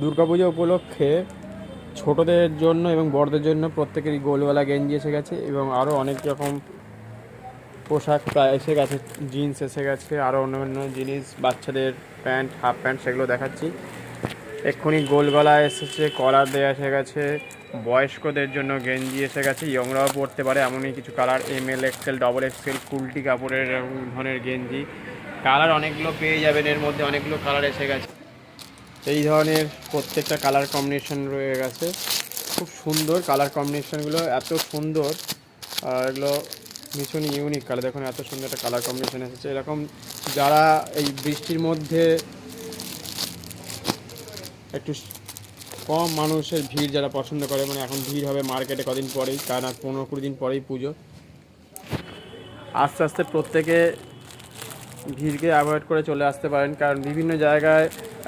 দুর্গাপুজো উপলক্ষে ছোটদের জন্য এবং বড়দের জন্য প্রত্যেকেরই গোলওয়ালা গেঞ্জি এসে গেছে এবং আরও অনেক রকম পোশাক প্রায় এসে গেছে জিন্স এসে গেছে আরও অন্যান্য জিনিস, বাচ্চাদের প্যান্ট, হাফ প্যান্ট সেগুলো দেখাচ্ছি। এক্ষুনি গোলগলা এসেছে কলার দেওয়া এসে গেছে, বয়স্কদের জন্য গেঞ্জি এসে গেছে ইয়ংরাও পরতে পারে, এমনই কিছু colour M L XL double XL Kulti কাপড়ের ধরনের গেঞ্জি। কালার অনেকগুলো পেয়ে যাবেন, এর মধ্যে অনেকগুলো কালার এসে গেছে। এই ধরনের প্রত্যেকটা কালার কম্বিনেশন রয়ে গেছে। খুব সুন্দর কালার কম্বিনেশনগুলো এত সুন্দর। আর এগুলো ভীষণ ইউনিক কালার দেখুন এত সুন্দর একটা কালার কম্বিনেশন এসেছে। এরকম যারা এই বৃষ্টির মধ্যে একটু কম মানুষের ভিড় যারা পছন্দ করে মানে এখন ভিড় হবে মার্কেটে কদিন পরেই কারণ আর পনেরো কুড়ি দিন পরেই পুজো। আস্তে আস্তে প্রত্যেকে ভিড়কে অ্যাভয়েড করে চলে আসতে পারেন, কারণ বিভিন্ন জায়গায়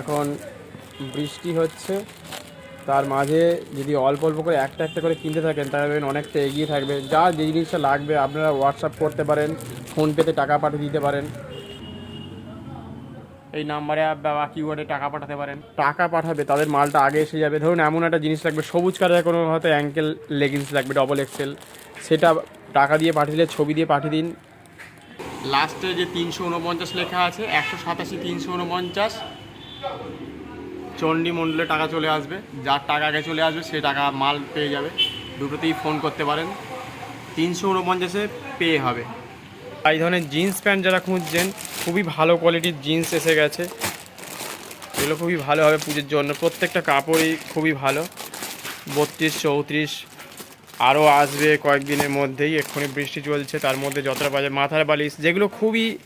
এখন বৃষ্টি হচ্ছে, তার মাঝে যদি অল্প অল্প করে একটা একটা করে কিনতে থাকেন, তাহলে অনেকটা এগিয়ে থাকবে। যা যে জিনিসটা লাগবে, আপনারা হোয়াটসঅ্যাপ করতে পারেন ফোনপেতে টাকা পাঠিয়ে দিতে পারেন। এই নাম্বারে বা কিউআরে টাকা পাঠাতে পারেন। টাকা পাঠাবে, তাদের মালটা আগে এসে যাবে। ধরুন এমন একটা জিনিস লাগবে, সবুজ কালারের কোনো হয়তো অ্যাঙ্কেল লেগিংস লাগবে ডবল এক্সেল সেটা টাকা দিয়ে পাঠিয়ে দিলে, ছবি দিয়ে পাঠিয়ে দিন। লাস্টে যে তিনশো উনপঞ্চাশ লেখা আছে, একশো সাতাশি তিনশো উনপঞ্চাশ। চণ্ডী মণ্ডলে টাকা চলে আসবে। যার টাকা আগে চলে আসবে, সে টাকা মাল পেয়ে যাবে। দুটোতেই ফোন করতে পারেন। তিনশো উনপঞ্চাশে পে হবে। এই ধরনের জিন্স প্যান্ট যারা খুঁজছেন, খুবই ভালো কোয়ালিটির জিন্স এসে গেছে। এগুলো খুবই ভালো হবে পুজোর জন্য। প্রত্যেকটা কাপড়ই খুবই ভালো। বত্রিশ, চৌত্রিশ, আরও আসবে কয়েকদিনের মধ্যেই। এক্ষুনি বৃষ্টি চলছে, তার মধ্যে যতটা বাজে মাথার বালিশ। যেগুলো খুবই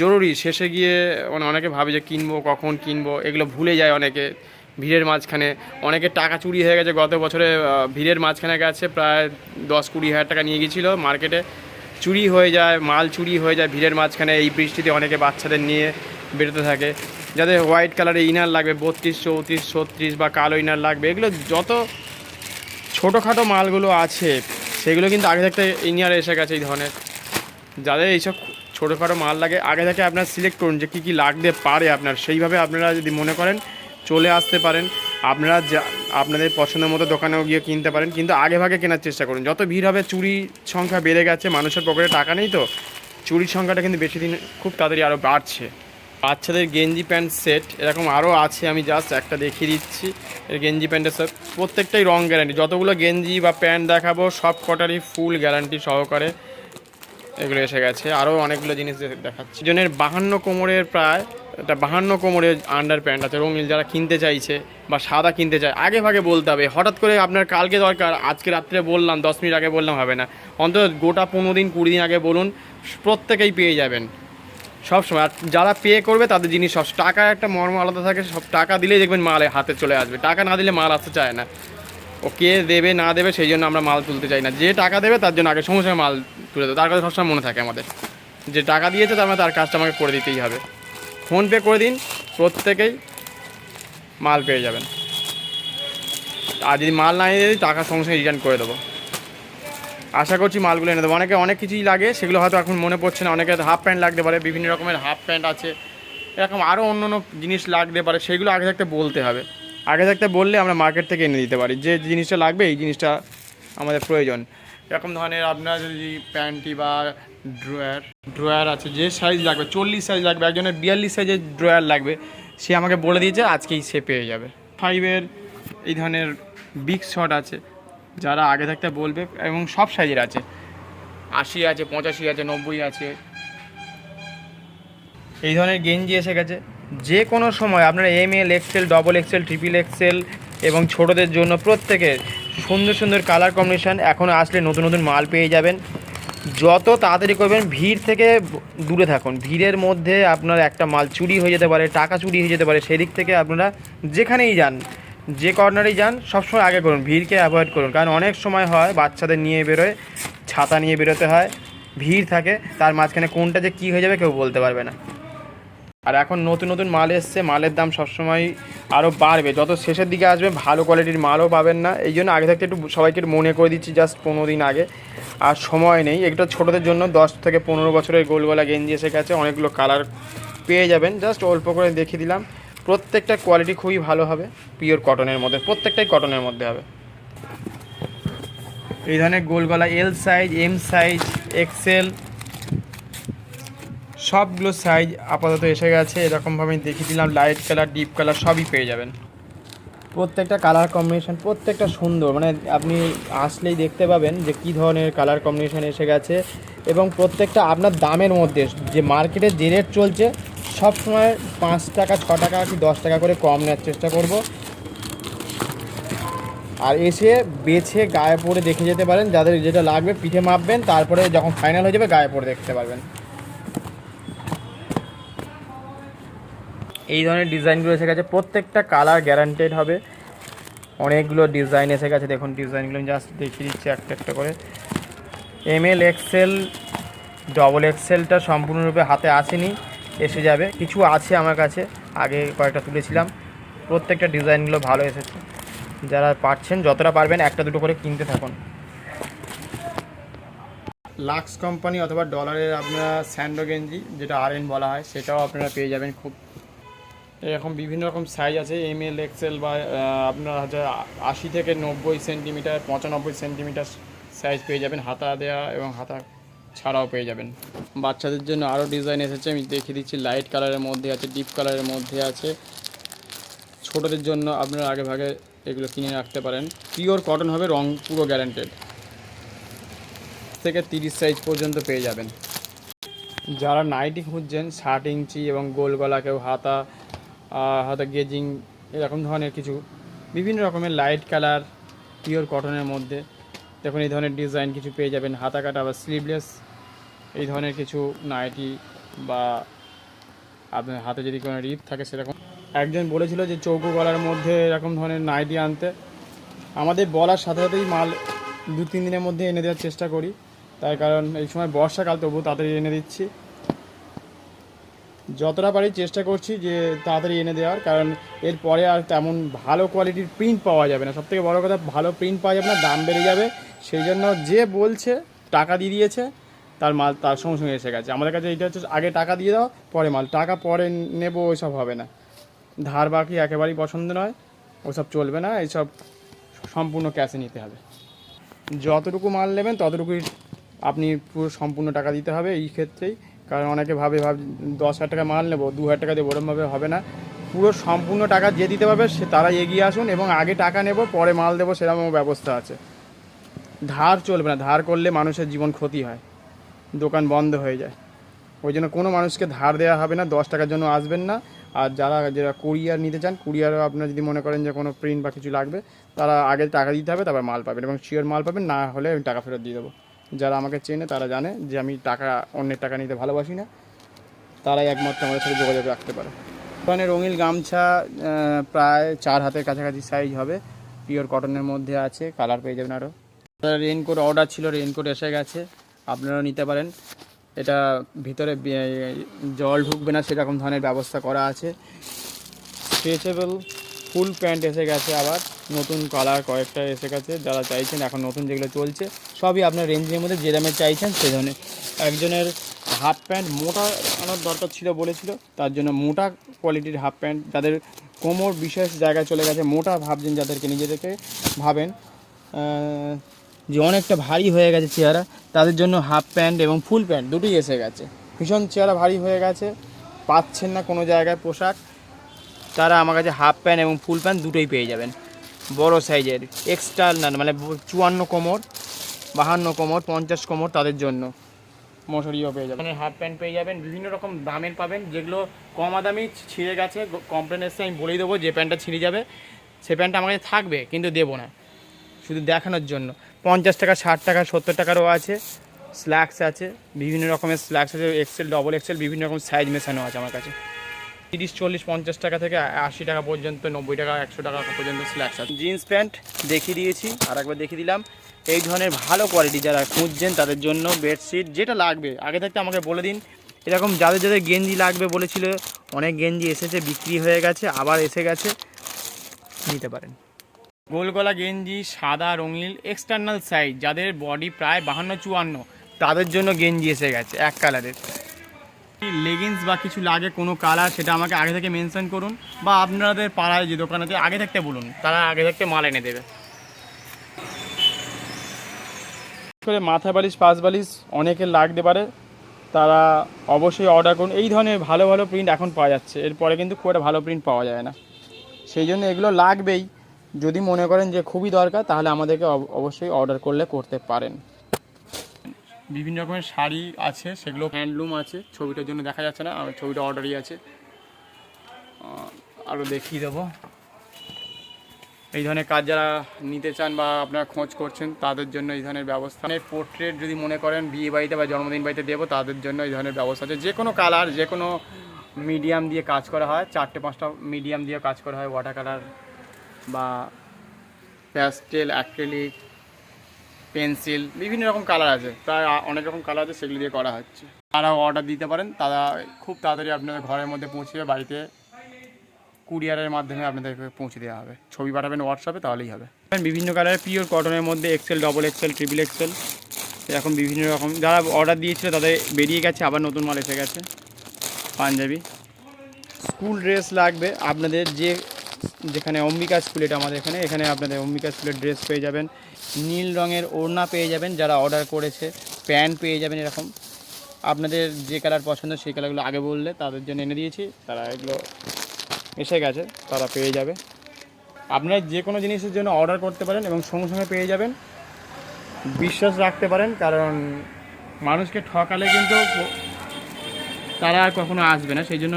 জরুরি। শেষে গিয়ে মানে অনেকে ভাবে যে কিনবো, কখন কিনবো, এগুলো ভুলে যায় অনেকে। ভিড়ের মাঝখানে। অনেকে টাকা চুরি হয়ে গেছে, গত বছরে ভিড়ের মাঝখানে গেছে, প্রায় দশ কুড়ি হাজার টাকা নিয়ে গিয়েছিল মার্কেটে। চুরি হয়ে যায়, মাল চুরি হয়ে যায়, ভিড়ের মাঝখানে এই বৃষ্টিতে অনেকে বাচ্চাদের নিয়ে বেরোতে থাকে। যাদের হোয়াইট কালারের ইনার লাগবে, বত্রিশ, চৌত্রিশ, ছত্রিশ বা কালো ইনার লাগবে, এগুলো যত ছোটোখাটো মালগুলো আছে, সেগুলো কিন্তু আগে থাকতে ইনিয়ার এসে গেছে এই ধরনের। যাদের এইসব ছোটোখাটো মাল লাগে। আগে থেকে আপনার সিলেক্ট করুন যে কী কী লাগতে পারে আপনার। সেইভাবে আপনারা যদি মনে করেন, চলে আসতে পারেন। আপনারা যা, আপনাদের পছন্দের মতো দোকানেও গিয়ে কিনতে পারেন। কিন্তু আগে ভাগে কেনার চেষ্টা করুন। যত ভিড় হবে চুরি সংখ্যা বেড়ে গেছে, মানুষের পকেটে টাকা নেই তো। চুরির সংখ্যাটা কিন্তু বেশি দিন খুব তাড়াতাড়ি আরও বাড়ছে। বাচ্চাদের গেঞ্জি প্যান্ট সেট এরকম আরও আছে, আমি জাস্ট একটা দেখিয়ে দিচ্ছি। এর গেঞ্জি প্যান্টের সেট প্রত্যেকটাই রং গ্যারান্টি যতগুলো গেঞ্জি বা প্যান্ট দেখাবো সব কটারই ফুল গ্যারান্টি সহকারে এগুলো এসে গেছে। আরও অনেকগুলো জিনিস দেখাচ্ছি। জনের বাহান্ন কোমরের প্রায়, একটা বাহান্ন কোমরের আন্ডার প্যান্ট আছে। রঙিন যারা কিনতে চাইছে বা সাদা কিনতে চায়, আগে ভাগে বলতে হবে, হঠাৎ করে আপনার কালকে দরকার, আজকে রাত্রে বললাম, দশ মিনিট আগে বললাম হবে না। অন্তত গোটা পনেরো দিন, কুড়ি দিন আগে বলুন, প্রত্যেকেই পেয়ে যাবেন। সব সময়। আর যারা পে করবে, তাদের জিনিস সব টাকা একটা মর্ম আলাদা থাকে, সব টাকা দিলেই দেখবেন মাল হাতে চলে আসবে। টাকা না দিলে মাল আসতে চায় না। ও কে দেবে, না দেবে, সেই জন্য আমরা মাল তুলতে চাই না। যে টাকা দেবে, তার জন্য আগে সঙ্গে মাল তুলে দেবো। তার কথা সবসময় মনে থাকে আমাদের। যে টাকা দিয়েছে, তার মানে তার কাজটা আমাকে করে দিতেই হবে। ফোনপে করে দিন, প্রত্যেকেই মাল পেয়ে যাবেন। আর যদি মাল না এনে দিই, টাকা সঙ্গে সঙ্গে রিটার্ন করে দেবো। আশা করছি মালগুলো এনে দেবো। অনেকে অনেক কিছুই লাগে, সেগুলো হয়তো এখন মনে পড়ছে না। অনেকের হাফ প্যান্ট লাগতে পারে, বিভিন্ন রকমের হাফ প্যান্ট আছে। এরকম আরও অন্য অন্য জিনিস লাগতে পারে, সেগুলো আগে থাকতে বলতে হবে। আগে থাকতে বললে আমরা মার্কেট থেকে এনে দিতে পারি। যে জিনিসটা লাগবে, এই জিনিসটা আমাদের প্রয়োজন। এরকম ধরনের আপনার যদি প্যান্টি বা ড্রয়ার ড্রয়ার আছে, যে সাইজ লাগবে, চল্লিশ সাইজ লাগবে, একজনের বিয়াল্লিশ সাইজের ড্রয়ার লাগবে, সে আমাকে বলে দিয়েছে, আজকেই সে পেয়ে যাবে। ফাইভের এই ধরনের বিগ শট আছে, যারা আগে থাকতে বলবে, এবং সব সাইজের আছে। আশি আছে, পঁচাশি আছে, নব্বই আছে। এই ধরনের গেঞ্জি এসে গেছে। যে কোনো সময় আপনারা M L XL double XL triple XL এবং ছোটদের জন্য প্রত্যেকে সুন্দর সুন্দর কালার কম্বিনেশান এখন আসলে নতুন নতুন মাল পেয়ে যাবেন। যত তাড়াতাড়ি করবেন, ভিড় থেকে দূরে থাকুন। ভিড়ের মধ্যে আপনার একটা মাল চুরি হয়ে যেতে পারে, টাকা চুরি হয়ে যেতে পারে, সেদিক থেকে আপনারা যেখানেই যান, যে কর্নারেই যান, সবসময় আগে করুন, ভিড়কে অ্যাভয়েড করুন। কারণ অনেক সময় হয়, বাচ্চাদের নিয়ে বেরোয়, ছাতা নিয়ে বেরোতে হয়, ভিড় থাকে, তার মাঝখানে কোনটা যে কী হয়ে যাবে কেউ বলতে পারবে না। আর এখন নতুন নতুন মাল এসছে, মালের দাম সবসময় আরও বাড়বে। যত শেষের দিকে আসবে, ভালো কোয়ালিটির মালও পাবেন না। এই জন্য আগে থাকতে একটু সবাইকে মনে করে দিচ্ছি জাস্ট পনেরো দিন আগে। আর সময় নেই। এটা ছোটোদের জন্য দশ থেকে পনেরো বছরের গোলগলা গেঞ্জি এসে গেছে, অনেকগুলো কালার পেয়ে যাবেন। জাস্ট অল্প করে দেখিয়ে দিলাম। প্রত্যেকটা কোয়ালিটি খুবই ভালো হবে পিওর কটনের মধ্যে, প্রত্যেকটাই কটনের মধ্যে হবে। এই ধরনের গোল গলা L size M size XL সবগুলো সাইজ আপাতত এসে গেছে। এরকমভাবে দেখিয়ে দিলাম। লাইট কালার ডিপ কালার সবই পেয়ে যাবেন। প্রত্যেকটা কালার কম্বিনেশান প্রত্যেকটা সুন্দর। মানে আপনি আসলেই দেখতে পাবেন যে কী ধরনের কালার কম্বিনেশান এসে গেছে এবং প্রত্যেকটা আপনার দামের মধ্যে। যে মার্কেটে যে রেট চলছে সব সময় পাঁচ টাকা, ছ টাকা কি দশ টাকা করে কম নেওয়ার চেষ্টা করব। আর এসে বেছে গায়ে পরে দেখে যেতে পারেন। যাদের যেটা লাগবে পিঠে মাপবেন, তারপরে যখন ফাইনাল হয়ে যাবে গায়ে পরে দেখতে পারবেন। এই ধরনের ডিজাইনগুলো এসে গেছে। প্রত্যেকটা কালার গ্যারান্টেড হবে। অনেকগুলো ডিজাইন এসে গেছে। দেখুন ডিজাইনগুলো আমি জাস্ট দেখিয়ে দিচ্ছি একটা একটা করে। এম এল এক্সেল ডবল এক্সেলটা সম্পূর্ণরূপে হাতে আসেনি, এসে যাবে। কিছু আছে আমার কাছে। আগে কয়েকটা তুলেছিলাম। প্রত্যেকটা ডিজাইনগুলো ভালো এসেছে। যারা পারছেন, যতটা পারবেন, একটা দুটো করে কিনতে থাকুন। লাক্স কোম্পানি অথবা ডলারের আপনারা স্যান্ডো গেঞ্জি যেটা আর বলা হয়, সেটাও আপনারা পেয়ে যাবেন খুব এরকম বিভিন্ন রকম সাইজ আছে এম এল এক্সেল বা আপনার হচ্ছে আশি থেকে নব্বই সেন্টিমিটার পঁচানব্বই সেন্টিমিটার সাইজ পেয়ে যাবেন হাতা দেওয়া এবং হাতা ছাড়াও পেয়ে যাবেন। বাচ্চাদের জন্য আরও ডিজাইন এসেছে, আমি দেখিয়ে দিচ্ছি লাইট কালারের মধ্যে আছে ডিপ কালারের মধ্যে আছে। ছোটদের জন্য আপনারা আগে ভাগে এগুলো কিনে রাখতে পারেন। পিওর কটন হবে, রং পুরো গ্যারান্টেড থেকে তিরিশ সাইজ পর্যন্ত পেয়ে যাবেন। যারা নাইটি খুঁজছেন, ষাট ইঞ্চি এবং গোল গলা কেউ হাতা আহ, হাতা গেজিং এরকম ধরনের কিছু। বিভিন্ন রকমের লাইট কালার পিওর কটনের মধ্যে। দেখুন এই ধরনের ডিজাইন কিছু পেয়ে যাবেন। হাতা কাটা বা স্লিভলেস এই ধরনের কিছু নাইটি বা আপনার হাতে যদি কোনো রিপ থাকে সেরকম। একজন বলেছিল যে চৌকো গলার মধ্যে এরকম ধরনের নাইটি আনতে। আমাদের বলার সাথে সাথেই মাল দু তিন দিনের মধ্যে এনে দেওয়ার চেষ্টা করি। তার কারণ এই সময় বর্ষাকাল তবু তাড়াতাড়ি এনে দিচ্ছি। যতটা পারি চেষ্টা করছি যে তাড়াতাড়ি এনে দেওয়ার, কারণ এরপরে আর তেমন ভালো কোয়ালিটির প্রিন্ট পাওয়া যাবে না। সবথেকে বড় কথা, ভালো প্রিন্ট পাওয়া যাবে না, দাম বেড়ে যাবে। সেই জন্য যে বলছে, টাকা দিয়ে দিয়েছে, তার মাল, তার সঙ্গে সঙ্গে এসে গেছে। আমাদের কাছে এইটা হচ্ছে আগে টাকা দিয়ে দাও, পরে মাল। টাকা পরে নেব, ওইসব হবে না। ধার বাকি একেবারেই পছন্দ নয় ওসব চলবে না, এইসব সম্পূর্ণ ক্যাশে নিতে হবে। যতটুকু মাল নেবেন, ততটুকুই আপনি পুরো সম্পূর্ণ টাকা দিতে হবে, এই ক্ষেত্রেই। কারণ অনেকে ভাবে, ভাব দশ হাজার টাকা মাল নেব, দু হাজার টাকা দেবো ওরমভাবে হবে না। পুরো সম্পূর্ণ টাকা যে দিতে পারবে সে তারা এগিয়ে আসুন এবং আগে টাকা নেব, পরে মাল দেবো সেরকমও ব্যবস্থা আছে। ধার চলবে না, ধার করলে মানুষের জীবন ক্ষতি হয়, দোকান বন্ধ হয়ে যায়। ওই জন্য কোনো মানুষকে ধার দেওয়া হবে না, দশ টাকার জন্য আসবেন না। আর যারা যারা কুরিয়ার নিতে চান, কুরিয়ারও আপনারা যদি মনে করেন যে কোনো প্রিন্ট বা কিছু লাগবে, তারা আগে টাকা দিতে হবে, তারপর মাল পাবেন এবং শিওর মাল পাবেন, না হলে আমি টাকা ফেরত দিয়ে দেবো। যারা আমাকে চেনে তারা জানে যে আমি টাকা, অন্যের টাকা নিতে ভালোবাসি না। তারাই একমাত্র আমাদের সাথে যোগাযোগ রাখতে পারে। ওখানে রঙিল গামছা প্রায় চার হাতের কাছাকাছি সাইজ হবে। পিওর কটনের মধ্যে আছে কালার পেয়ে যাবেন আরও রেনকোট অর্ডার ছিল রেনকোট এসে গেছে, আপনারাও নিতে পারেন। এটা ভিতরে জল ঢুকবে না, সেরকম ধরনের ব্যবস্থা করা আছে। স্ট্রেচেবল ফুল প্যান্ট এসে গেছে আবার। নতুন কালার কয়েকটা এসে গেছে, যারা চাইছেন এখন নতুন যেগুলো চলছে, সবই আপনার রেঞ্জের মধ্যে যে দামে চাইছেন সে ধরনের। একজনের হাফ প্যান্ট মোটা আনার দরকার ছিল বলেছিল, তার জন্য মোটা কোয়ালিটির হাফ প্যান্ট যাদের কোমর বিশেষ জায়গায় চলে গেছে, মোটা ভাবছেন যাদেরকে, নিজেদেরকে ভাবেন। যে অনেকটা ভারী হয়ে গেছে চেহারা, তাদের জন্য হাফ প্যান্ট এবং ফুল প্যান্ট দুটোই এসে গেছে। ভীষণ চেহারা ভারী হয়ে গেছে, পাচ্ছেন না কোনো জায়গায় পোশাক, তারা আমার কাছে হাফ প্যান্ট এবং ফুল প্যান্ট দুটোই পেয়ে যাবেন। বড় সাইজের এক্সটার্নাল মানে চুয়ান্ন কোমর, বাহান্ন কোমর, পঞ্চাশ কোমর তাদের জন্য। মশারিও পেয়ে যাবেন। হাফ প্যান্ট পেয়ে যাবেন, বিভিন্ন রকম দামের পাবেন, যেগুলো কমা দামি ছিঁড়ে গেছে কমপ্লেন এসে আমি বলেই দেবো, যে প্যান্টটা ছিঁড়ে যাবে, সে প্যান্টটা আমার কাছে থাকবে, কিন্তু দেবো না। শুধু দেখানোর জন্য। পঞ্চাশ টাকা, ষাট টাকা, সত্তর টাকারও আছে স্ল্যাক্স আছে, বিভিন্ন রকমের স্ল্যাক্স আছে এক্সেল ডবল এক্সেল বিভিন্ন রকম সাইজ মেশানো আছে আমার কাছে। তিরিশ চল্লিশ পঞ্চাশ টাকা থেকে আশি টাকা পর্যন্ত নব্বই টাকা একশো টাকা পর্যন্ত স্ল্যাক্স আছে। জিন্স প্যান্ট দেখিয়ে দিয়েছি আর একবার দেখিয়ে দিলাম। এই ধরনের ভালো কোয়ালিটি যারা খুঁজছেন তাদের জন্য বেডশিট যেটা লাগবে আগে থাকতে আমাকে বলে দিন। এরকম যাদের যাদের গেঞ্জি লাগবে বলেছিল অনেক গেঞ্জি এসেছে বিক্রি হয়ে গেছে আবার এসে গেছে নিতে পারেন। গোলগলা গেঞ্জি সাদা রঙিন এক্সটার্নাল সাইজ যাদের বডি প্রায় বাহান্ন চুয়ান্ন তাদের জন্য গেঞ্জি এসে গেছে এক কালারের লেগিংস বা কিছু লাগে কোনো কালার সেটা আমাকে আগে থেকে মেনশন করুন বা আপনাদের পাড়ায় যে দোকানেতে আগে থাকতে বলুন, তারা আগে থাকতে মাল এনে দেবে। করে মাথা বালিশ, পাশ বালিশ অনেকের লাগতে পারে, তারা অবশ্যই অর্ডার করুন। এই ধরনের ভালো ভালো প্রিন্ট এখন পাওয়া যাচ্ছে, এরপরে কিন্তু খুব একটা ভালো প্রিন্ট পাওয়া যায় না। সেই জন্য এগুলো লাগবেই, যদি মনে করেন যে খুবই দরকার, তাহলে আমাদেরকে অব- অবশ্যই অর্ডার করলে করতে পারেন। বিভিন্ন রকমের শাড়ি আছে, সেগুলো হ্যান্ডলুম আছে। ছবিটার জন্য দেখা যাচ্ছে না আমার ছবিটা অর্ডারই আছে। আরও দেখিয়ে দেবো। এই ধরনের কাজ যারা নিতে চান বা আপনারা খোঁজ করছেন, তাদের জন্য এই ধরনের ব্যবস্থা। পোর্ট্রেট যদি মনে করেন, বিয়ে বাড়িতে বা জন্মদিন বাড়িতে দেবো, তাদের জন্য এই ধরনের ব্যবস্থা আছে। যে কোনো কালার যে কোনো মিডিয়াম দিয়ে কাজ করা হয়, চারটে পাঁচটা মিডিয়াম দিয়ে কাজ করা হয় ওয়াটার কালার বা প্যাস্টেল অ্যাক্রেলিক পেন্সিল, বিভিন্ন রকম কালার আছে। প্রায় অনেক রকম কালার আছে, সেগুলি দিয়ে করা হচ্ছে। তারা অর্ডার দিতে পারেন। তারা খুব তাড়াতাড়ি আপনাদের ঘরের মধ্যে পৌঁছে বাড়িতে কুরিয়ারের মাধ্যমে আপনাদেরকে পৌঁছে দেওয়া হবে। ছবি পাঠাবেন হোয়াটসঅ্যাপে তাহলেই হবে। বিভিন্ন কালারের পিওর কটনের মধ্যে XL double XL triple XL এরকম বিভিন্ন রকম যারা অর্ডার দিয়েছিল, তাদের বেরিয়ে গেছে, আবার নতুন মাল এসে গেছে। পাঞ্জাবি। স্কুল ড্রেস লাগবে। আপনাদের যে যেখানে অম্বিকা স্কুল এটা আমাদের এখানে। এখানে আপনাদের অম্বিকা স্কুলের ড্রেস পেয়ে যাবেন। নীল রঙের ওড়না পেয়ে যাবেন যারা অর্ডার করেছে। প্যান্ট পেয়ে যাবেন এরকম। আপনাদের যে কালার পছন্দ সেই কালারগুলো আগে বললে তাদের জন্য এনে দিয়েছি। তারা এগুলো এসে গেছে, তারা পেয়ে যাবে। আপনারা যে কোনো জিনিসের জন্য অর্ডার করতে পারেন এবং সঙ্গে সঙ্গে পেয়ে যাবেন। বিশ্বাস রাখতে পারেন, কারণ মানুষকে ঠকালে কিন্তু তারা আর কখনো আসবে না। সেই জন্য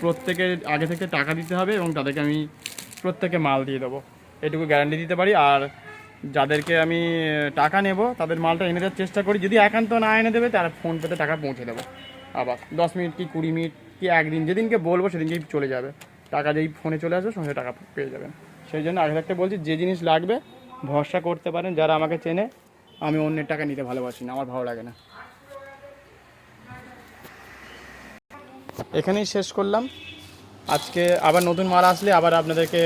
প্রত্যেকে আগে থেকে টাকা দিতে হবে এবং তাদেরকে আমি প্রত্যেকে মাল দিয়ে দেবো। এটুকু গ্যারান্টি দিতে পারি। আর যাদেরকে আমি টাকা নেব, তাদের মালটা এনে দেওয়ার চেষ্টা করি। যদি একান্ত না এনে দেবে, তারা ফোন পেতে টাকা পৌঁছে দেবো। আবার দশ মিনিট কি কুড়ি মিনিট কি একদিন, যেদিনকে বলব সেদিনকেই চলে যাবে। টাকা যেই ফোনে চলে আসবে, সঙ্গে টাকা পেয়ে যাবেন। সেই জন্য আগে থাকতে বলছি, যে জিনিস লাগবে, ভরসা করতে পারেন। যারা আমাকে চেনে, আমি অন্যের টাকা নিতে ভালোবাসি না, আমার ভালো লাগে না। এখানেই শেষ করলাম। আজকে আবার নতুন মাল আসলে আবার আপনাদেরকে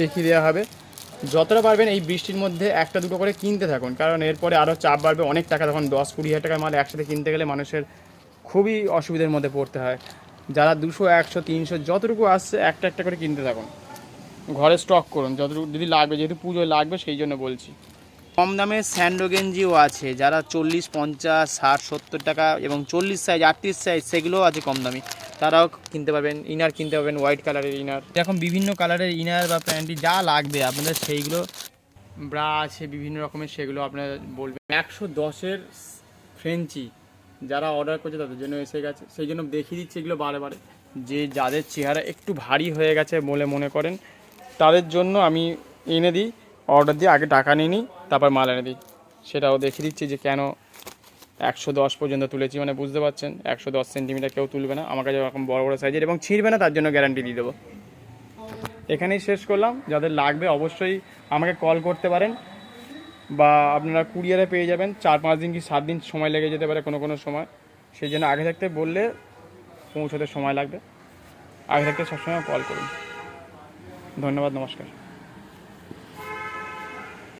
দেখিয়ে দেওয়া হবে। যতটা পারবেন এই বৃষ্টির মধ্যে একটা দুটো করে কিনতে থাকুন, কারণ এরপরে আরও চাপ বাড়বে। অনেক টাকা তখন দশ কুড়ি হাজার টাকার মাল একসাথে কিনতে গেলে মানুষের খুবই অসুবিধার মধ্যে পড়তে হয়। যারা দুশো, একশো, তিনশো যতটুকু আসছে, একটা একটা করে কিনতে থাকুন। ঘরে স্টক করুন, যতটুকু যদি লাগবে, যেহেতু পুজোয় লাগবে, সেই জন্য বলছি। কম দামে স্যান্ডো গেঞ্জিও আছে, যারা চল্লিশ, পঞ্চাশ, ষাট, সত্তর টাকা এবং চল্লিশ সাইজ আটত্রিশ সাইজ সেগুলোও আছে কম দামি। তারাও কিনতে পারবেন, ইনার কিনতে পারবেন হোয়াইট কালারের ইনার। এরকম বিভিন্ন কালারের ইনার বা প্যান্টি যা লাগবে, আপনাদের সেইগুলো ব্রা আছে, বিভিন্ন রকমের সেগুলো আপনারা বলবেন। একশো দশের ফ্রেঞ্চি যারা অর্ডার করছে তাদের জন্য এসে গেছে। সেই জন্য দেখিয়ে দিচ্ছি এগুলো বারে বারে। যে যাদের চেহারা একটু ভারী হয়ে গেছে বলে মনে করেন, তাদের জন্য আমি এনে দিই অর্ডার দিয়ে আগে টাকা নিয়ে নিই। তারপর মাল এনে দিই। সেটাও দেখিয়ে দিচ্ছি যে কেন একশো দশ পর্যন্ত তুলেছি মানে বুঝতে পারছেন? একশো দশ সেন্টিমিটার কেউ তুলবে না। আমার কাছে এরকম বড় বড় সাইজের এবং ছিঁড়বে না, তার জন্য গ্যারান্টি দিয়ে দেবো। এখানেই শেষ করলাম। যাদের লাগবে অবশ্যই আমাকে কল করতে পারেন বা আপনারা কুরিয়ারে পেয়ে যাবেন। চার পাঁচ দিন কি সাত দিন সময় লেগে যেতে পারে কোনো কোনো সময়। সেই জন্য আগে থাকতে বললে পৌঁছতে সময় লাগবে। আগে থাকতে সবসময় কল করুন। ধন্যবাদ, নমস্কার।